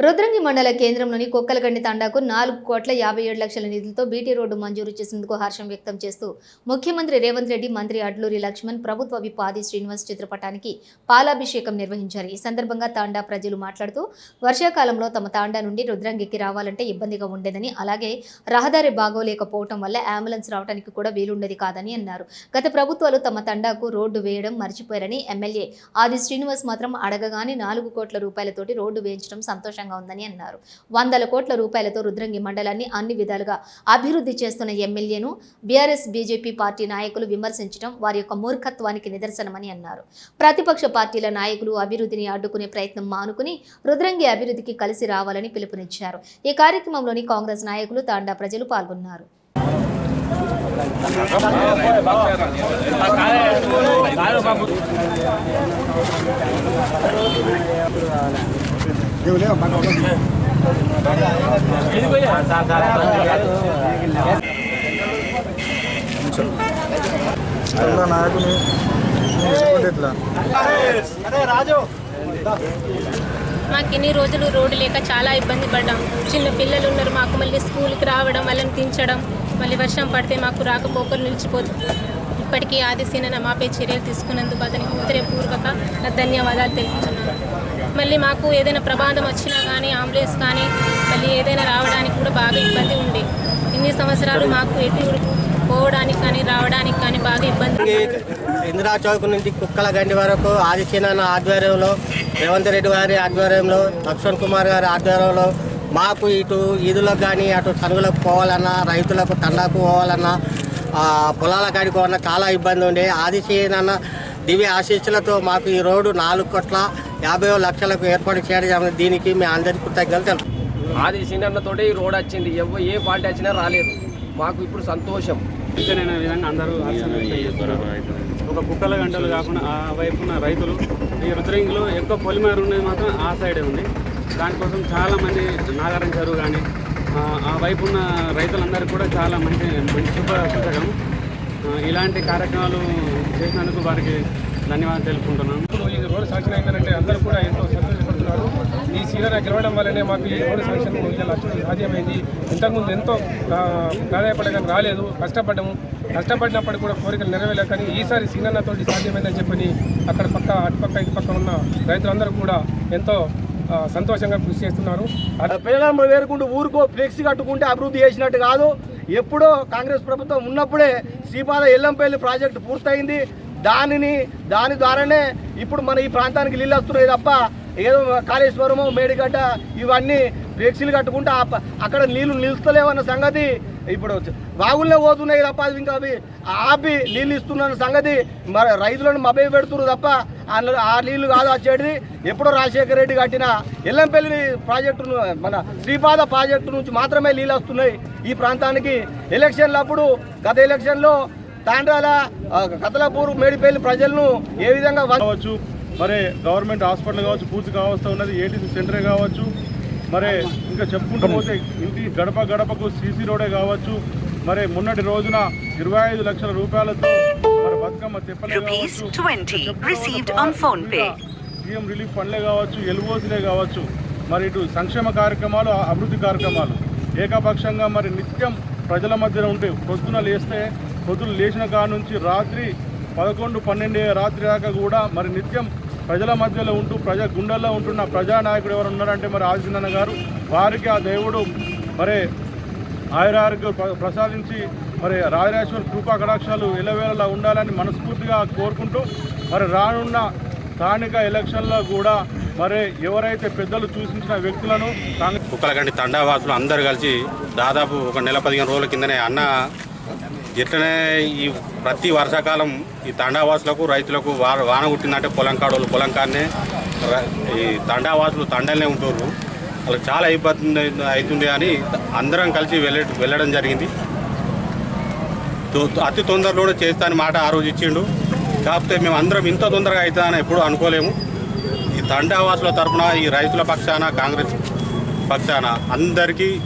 రుద్రంగి మండల కేంద్రంలోని కుక్కలగండి తండాకు నాలుగు కోట్ల యాభై ఏడు లక్షల నిధులతో బీటీ రోడ్డు మంజూరు చేసేందుకు హర్షం వ్యక్తం చేస్తూ ముఖ్యమంత్రి రేవంత్ రెడ్డి మంత్రి అడ్లూరి లక్ష్మణ్ ప్రభుత్వ విప్ ఆది శ్రీనివాస్ చిత్రపటానికి పాలాభిషేకం నిర్వహించారు. ఈ సందర్భంగా తాండా ప్రజలు మాట్లాడుతూ వర్షాకాలంలో తమ తాండా నుండి రుద్రంగికి రావాలంటే ఇబ్బందిగా ఉండేదని అలాగే రహదారి బాగోలేకపోవటం వల్ల అంబులెన్స్ రావడానికి కూడా వీలుండేది కాదని అన్నారు. గత ప్రభుత్వాలు తమ తండాకు రోడ్డు వేయడం మర్చిపోయారని ఎమ్మెల్యే ఆది శ్రీనివాస్ మాత్రం అడగగానే నాలుగు కోట్ల రూపాయలతోటి రోడ్డు వేయించడం సంతోషంగా ఉందని అన్నారు. వందల కోట్ల రూపాయలతో రుద్రంగి మండలాన్ని అన్ని విధాలుగా అభివృద్ధి చేస్తున్న ఎమ్మెల్యేను బీఆర్ఎస్ బీజేపీ పార్టీ నాయకులు విమర్శించడం వారి యొక్క మూర్ఖత్వానికి నిదర్శనమని అన్నారు. ప్రతిపక్ష పార్టీల నాయకులు అభివృద్ధిని అడ్డుకునే ప్రయత్నం మానుకుని రుద్రంగి అభివృద్ధికి కలిసి రావాలని పిలుపునిచ్చారు. ఈ కార్యక్రమంలోని కాంగ్రెస్ నాయకులు తాండా ప్రజలు పాల్గొన్నారు. ఇట్లా మాకు ఇన్ని రోజులు రోడ్డు లేక చాలా ఇబ్బంది పడ్డాం. చిన్న పిల్లలు ఉన్నారు మాకు మళ్ళీ స్కూల్కి రావడం వాళ్ళని తించడం మళ్ళీ వర్షం పడితే మాకు రాకపోకలు నిలిచిపోతుంది ఇప్పటికీ ఆదిశీన మాపై చర్యలు తీసుకున్నందుకు అతనికి హృదయపూర్వక ధన్యవాదాలు తెలుపుతున్నాను. మళ్ళీ మాకు ఏదైనా ప్రమాదం వచ్చినా కానీ అంబులెన్స్ కానీ మళ్ళీ ఏదైనా రావడానికి కూడా బాగా ఇబ్బంది ఉంది ఇన్ని సంవత్సరాలు మాకు ఎటు పోవడానికి కానీ రావడానికి కానీ బాగా ఇబ్బంది ఇందిరా చౌక్ నుంచి కుక్కల గండి వరకు ఆదిశీనాన్న ఆధ్వర్యంలో రేవంత్ రెడ్డి గారి ఆధ్వర్యంలో లక్ష్మణ్ కుమార్ గారి ఆధ్వర్యంలో మాకు ఇటు ఈదులకు కానీ అటు తనుగులకు పోవాలన్నా రైతులకు తండాకు పోవాలన్నా పొలాల కాడికి పోవాలన్నా చాలా ఇబ్బంది ఉండే. ఆదిశీనన్న దివ్య ఆశీస్సులతో మాకు ఈ రోడ్డు నాలుగు కోట్ల యాభై లక్షలకు ఏర్పాటు చేయడం జరిగింది. దీనికి మీ అందరికీ కృతజ్ఞతలు తెలుపు. ఆది ఈ రోడ్ వచ్చింది. ఎవ ఏ పార్టీ వచ్చినా రాలేదు. మాకు ఇప్పుడు సంతోషం. విధంగా అందరూ ఒక కుక్కల గంటలు కాకుండా ఆ వైపున రైతులు ఈ రుద్రంగిలో ఎక్కువ పొలిమేర ఉండేది మాత్రం ఆ సైడే ఉంది. దానికోసం చాలా మంది నాగారం చెరువు కానీ ఆ వైపున్న రైతులందరికీ కూడా చాలా మంచి మంచి శుభ ఇలాంటి కార్యక్రమాలు చేసినందుకు వారికి ధన్యవాదాలు తెలుపుకుంటున్నాను. ఇప్పుడు ఈ రోడ్డు శాంక్షన్ అయిందంటే అందరూ కూడా ఎంతో సంతోషపడుతున్నారు. ఈ సీజన్ గెలవడం వల్లనే మాకు ఈ రోడ్డు శాంక్షన్ సాధ్యమైంది. ఇంతకుముందు ఎంతో ప్రాధాయపడగానే రాలేదు కష్టపడ్డాము. కష్టపడినప్పటికీ కూడా కోరికలు నెరవేరలేదు కానీ ఈసారి సీనన్నతోటి సాధ్యమైందని చెప్పని అక్కడ పక్క అటుపక్క ఇటు పక్క ఉన్న రైతులందరూ కూడా ఎంతో సంతోషంగా కృషి చేస్తున్నారు. పేదలు వేరుకుంటూ ఊరుకో ఫ్లెక్సీ కట్టుకుంటే అభివృద్ధి చేసినట్టు కాదు. ఎప్పుడో కాంగ్రెస్ ప్రభుత్వం ఉన్నప్పుడే శ్రీపాద ఎల్లంపల్లి ప్రాజెక్టు పూర్తయింది. దానిని దాని ద్వారానే ఇప్పుడు మన ఈ ప్రాంతానికి నీళ్ళు వస్తున్నాయి తప్ప ఏదో కాళేశ్వరము మేడిగడ్డ ఇవన్నీ ఫ్లెక్సీలు కట్టుకుంటే అక్కడ నీళ్ళు నిలుస్తలేవన్న సంగతి ఇప్పుడు వాగుల్లో పోతున్నాయి తప్ప అది ఇంకా అవి ఆపి నీళ్ళు ఇస్తున్న సంగతి మరి రైతులను మభ్య పెడుతున్నారు తప్ప అందులో ఆ నీళ్ళు కాదు వచ్చేది ఎప్పుడో రాజశేఖర రెడ్డి కట్టిన ఎల్లంపల్లి ప్రాజెక్టు మన శ్రీపాద ప్రాజెక్టు నుంచి మాత్రమే నీళ్ళు వస్తున్నాయి ఈ ప్రాంతానికి. ఎలక్షన్లప్పుడు గత ఎలక్షన్లో తాండ్రాల కతలపూర్ మేడిపల్లి ప్రజలను ఏ విధంగా కావచ్చు మరి గవర్నమెంట్ హాస్పిటల్ కావచ్చు పూర్తి కావస్తా ఉన్నది ఏటీసీ సెంటరే కావచ్చు మరి ఇంకా చెప్పుకుంటూ పోతే ఇంటి గడప గడపకు సీసీ రోడే కావచ్చు. మరి మొన్నటి రోజున ఇరవై ఐదు లక్షల రూపాయలతో మరి బతుకమ్మ కావచ్చు. 20 ఇంకా received చెప్పుకుంటూ on phone pay. CM relief ఫండ్లే కావచ్చు ఎల్ఓసీలే కావచ్చు. మరి ఇటు సంక్షేమ కార్యక్రమాలు అభివృద్ధి కార్యక్రమాలు. ఏకపక్షంగా మరి నిత్యం ప్రజల మధ్యన ఉంటే పొద్దున లేస్తే పొద్దున లేచిన కాడ నుంచి రాత్రి పదకొండు పన్నెండు రాత్రి దాకా కూడా మరి నిత్యం ప్రజల మధ్యలో ఉంటూ ప్రజా గుండెల్లో ఉంటున్న ప్రజానాయకుడు ఎవరు ఉన్నారంటే మరి ఆదిశనన్న గారు. వారికి ఆ దేవుడు మరి ఆయురారికి ప్రసాదించి మరి రాజరాజేశ్వర కృపా కటాక్షాలు ఎలవేళలా ఉండాలని మనస్ఫూర్తిగా కోరుకుంటూ మరి రానున్న స్థానిక ఎలక్షన్లో కూడా మరి ఎవరైతే పెద్దలు సూచించిన వ్యక్తులను కాంగ్రెస్ కుక్కలగండి తండావాసులు అందరు కలిసి దాదాపు ఒక నెల పదిహేను రోజుల కిందనే అన్న ఇట్లనే ఈ ప్రతి వర్షాకాలం ఈ తండావాసులకు రైతులకు వాన వాన కుట్టిందంటే పొలం కాడోళ్ళు పొలం కాడనే ఈ తండావాసులు తండలనే ఉంటారు వాళ్ళకి చాలా ఇబ్బంది అవుతుంది అని అందరం కలిసి వెళ్ళ వెళ్ళడం జరిగింది. తో- అతి తొందరలోనే చేస్తా అని మాట ఆ రోజు ఇచ్చిండు. కాకపోతే మేము అందరం ఇంత తొందరగా అవుతుందని ఎప్పుడూ అనుకోలేము. ఈ తండావాసుల తరపున ఈ రైతుల పక్షాన కాంగ్రెస్ పక్షాన అందరికీ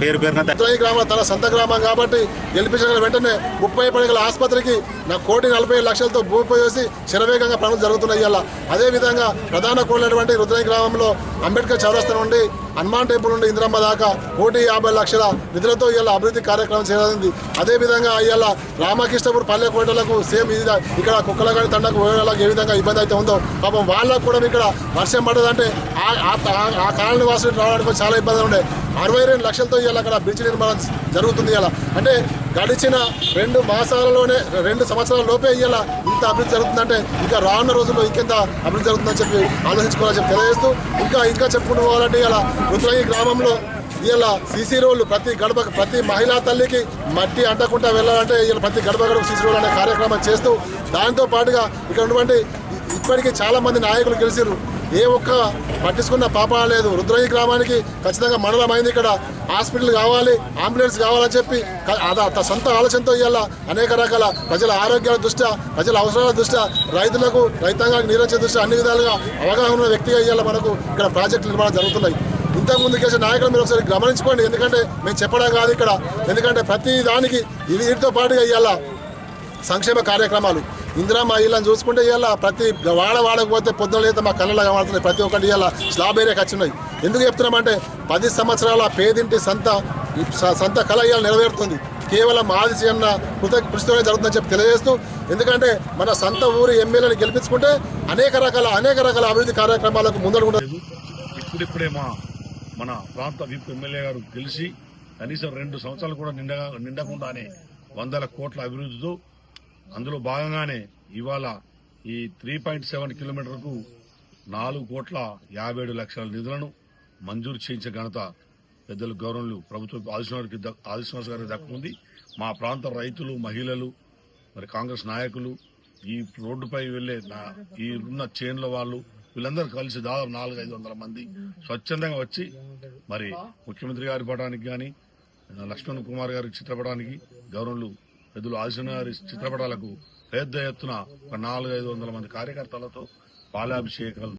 పేరు పేరున ఉత్తరాయి గ్రామం తన సొంత గ్రామం కాబట్టి గెలిపించిన వెంటనే ముప్పై పడగల ఆసుపత్రికి నా కోటి నలభై లక్షలతో భూమి చేసి శరవేగంగా పనులు జరుగుతున్నాయి అలా. అదేవిధంగా ప్రధాన కోళ్ళటువంటి రుద్రయ గ్రామంలో అంబేద్కర్ చౌరస్తా నుండి హనుమాన్ టెంపుల్ నుండి ఇందిరమ్మ దాకా కోటి యాభై లక్షల నిధులతో ఇవాళ అభివృద్ధి కార్యక్రమం చేయనుంది అదేవిధంగా ఇవాళ రామకృష్ణపూర్ పల్లె కోటలకు సేమ్ ఇది ఇక్కడ కుక్కలగాని తండకు ఏ విధంగా ఇబ్బంది అయితే ఉందో పాపం వాళ్ళకు కూడా ఇక్కడ వర్షం పడదంటే ఆ- ఆ- కాలనీ వాసులు రావడానికి చాలా ఇబ్బంది ఉండే. అరవై రెండు లక్షలతో ఇవాళ అక్కడ బ్రిడ్జ్ నిర్మాణం జరుగుతుంది ఇలా అంటే గడిచిన రెండు మాసాలలోనే రెండు సంవత్సరాల లోపే ఇవాళ ఇంత అభివృద్ధి జరుగుతుందంటే ఇంకా రానున్న రోజుల్లో ఇంకెంత అభివృద్ధి జరుగుతుందని చెప్పి ఆలోచించుకోవాలని చెప్పి తెలియజేస్తూ ఇంకా ఇంకా చెప్పుకుంటూ పోవాలంటే ఇలా రుద్రంగి గ్రామంలో ఇలా సీసీ రోడ్లు ప్రతి గడప ప్రతి మహిళా తల్లికి మట్టి అంటకుండా వెళ్ళాలంటే ఇలా ప్రతి గడప గడప సీసీ రోడ్లు అనే కార్యక్రమం చేస్తూ దాంతో పాటుగా ఇక్కడ ఉన్నటువంటి ఇప్పటికీ చాలామంది నాయకులు గెలిచారు ఏ ఒక్క పట్టించుకున్న పాప లేదు రుద్రయ్య గ్రామానికి ఖచ్చితంగా మండలం అయింది ఇక్కడ. హాస్పిటల్ కావాలి అంబులెన్స్ కావాలని చెప్పి అదా త- సొంత ఆలోచనతో ఇవాళ అనేక రకాల ప్రజల ఆరోగ్యాల దృష్ట్యా ప్రజల అవసరాల దృష్ట్యా రైతులకు రైతాంగానికి నీరించే దృష్ట్యా అన్ని విధాలుగా అవగాహన ఉన్న వ్యక్తిగా ఇవాళ మనకు ఇక్కడ ప్రాజెక్టు నిర్మాణం జరుగుతున్నాయి. ఇంతకుముందు చేసే నాయకులు మీరు ఒకసారి గమనించుకోండి. ఎందుకంటే మేము చెప్పడం కాదు ఇక్కడ. ఎందుకంటే ప్రతి దానికి ఇది వీటితో పాటుగా ఇవాళ సంక్షేమ కార్యక్రమాలు. ఇందిరా ఇలా చూసుకుంటే ఇవాళ ప్రతి వాడ వాడకపోతే పొద్దున లేదా మా కళ్ళలో కనబడుతున్నాయి. ప్రతి ఒక్కటి ఇవాళ స్లాబ్ ఏరియాకి వచ్చినాయి. ఎందుకు చెప్తున్నామంటే పది సంవత్సరాల పేదింటి సంత స- సంత కళ ఇవాళ నెరవేరుతుంది. కేవలం ఆదిశి అన్న కృత కృషితోనే జరుగుతుందని చెప్పి తెలియజేస్తూ ఎందుకంటే మన సంత ఊరు ఎమ్మెల్యేని గెలిపించుకుంటే అనేక రకాల అనేక రకాల అభివృద్ధి కార్యక్రమాలకు ముందడుగుండదు ఇప్పుడిప్పుడే మా మన ప్రాంత విప్ ఎమ్మెల్యే గారు గెలిచి కనీసం రెండు సంవత్సరాలు కూడా నిండగా నిండకుండానే వందల కోట్ల అభివృద్ధితో అందులో భాగంగానే ఇవాళ ఈ త్రీ పాయింట్ సెవెన్ కిలోమీటర్కు నాలుగు కోట్ల యాభై ఏడు లక్షల నిధులను మంజూరు చేయించే ఘనత పెద్దలు గౌరవులు ప్రభుత్వ ఆదిశ్వరికి ఆదిశ్వర గారికి దక్కుతుంది మా ప్రాంత రైతులు మహిళలు మరి కాంగ్రెస్ నాయకులు ఈ రోడ్డుపై వెళ్ళే నా- ఈ ఉన్న చైన్ల వాళ్ళు వీళ్ళందరూ కలిసి దాదాపు నాలుగు ఐదు వందల మంది స్వచ్ఛందంగా వచ్చి మరి ముఖ్యమంత్రి గారి పటానికి కానీ లక్ష్మణ్ కుమార్ గారి చిత్రపటానికి గౌరవులు పెద్దలు ఆశనారి చిత్రపటాలకు పెద్ద ఎత్తున ఒక నాలుగు ఐదు వందల మంది కార్యకర్తలతో పాలాభిషేకాలు